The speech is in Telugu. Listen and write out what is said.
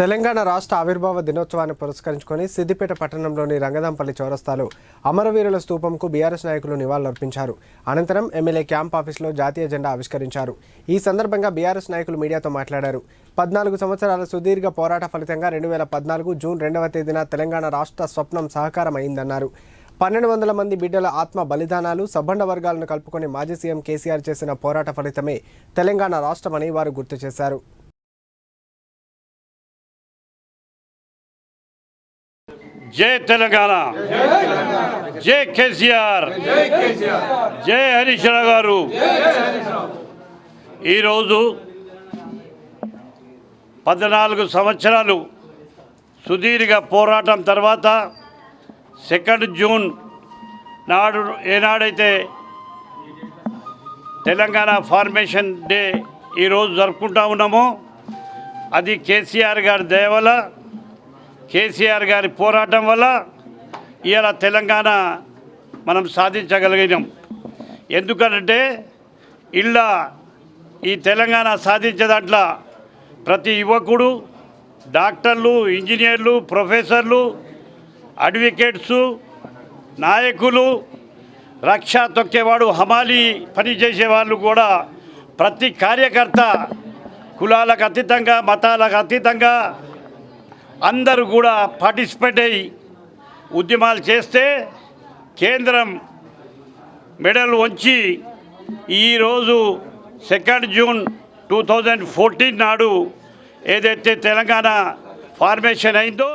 తెలంగాణ రాష్ట్ర ఆవిర్భావ దినోత్సవాన్ని పురస్కరించుకొని సిద్దిపేట పట్టణంలోని రంగదాంపల్లి చౌరస్తాలో అమరవీరుల స్తూపంకు బీఆర్ఎస్ నాయకులు నివాళులర్పించారు. అనంతరం ఎమ్మెల్యే క్యాంప్ ఆఫీసులో జాతీయ జెండా ఆవిష్కరించారు. ఈ సందర్భంగా బీఆర్ఎస్ నాయకులు మీడియాతో మాట్లాడారు. పద్నాలుగు సంవత్సరాల సుదీర్ఘ పోరాట ఫలితంగా రెండు వేల పద్నాలుగు జూన్ రెండవ తేదీన తెలంగాణ రాష్ట్ర స్వప్నం సహకారం అయిందన్నారు పన్నెండు వందల మంది బిడ్డల ఆత్మ బలిదానాలు సబ్బండ వర్గాలను కలుపుకొని మాజీ సీఎం కేసీఆర్ చేసిన పోరాట ఫలితమే తెలంగాణ రాష్ట్రమని వారు గుర్తు చేశారు. జై తెలంగాణ. జై కేసీఆర్. జై హరీష్ రావు గారు. ఈరోజు పద్నాలుగు సంవత్సరాలు సుదీర్ఘ పోరాటం తర్వాత సెకండ్ జూన్ నాడు ఏనాడైతే తెలంగాణ ఫార్మేషన్ డే ఈరోజు జరుపుకుంటా ఉన్నామో అది కేసీఆర్ గారి దయ కేసీఆర్ గారి పోరాటం వల్ల ఇవాళ తెలంగాణ మనం సాధించగలిగినాం. ఎందుకంటే ఇళ్ళ ఈ తెలంగాణ సాధించే దాంట్లో ప్రతి యువకుడు డాక్టర్లు ఇంజనీర్లు ప్రొఫెసర్లు అడ్వకేట్సు నాయకులు రక్ష తొక్కేవాడు హమాలి పనిచేసే వాళ్ళు కూడా ప్రతి కార్యకర్త కులాలకు అతీతంగా మతాలకు అతీతంగా అందరూ కూడా పార్టిసిపేట్ అయ్యి ఉద్యమాలు చేస్తే కేంద్రం మెడల్ వంచి ఈరోజు second June two thousand fourteen నాడు ఏదైతే తెలంగాణ ఫార్మేషన్ అయిందో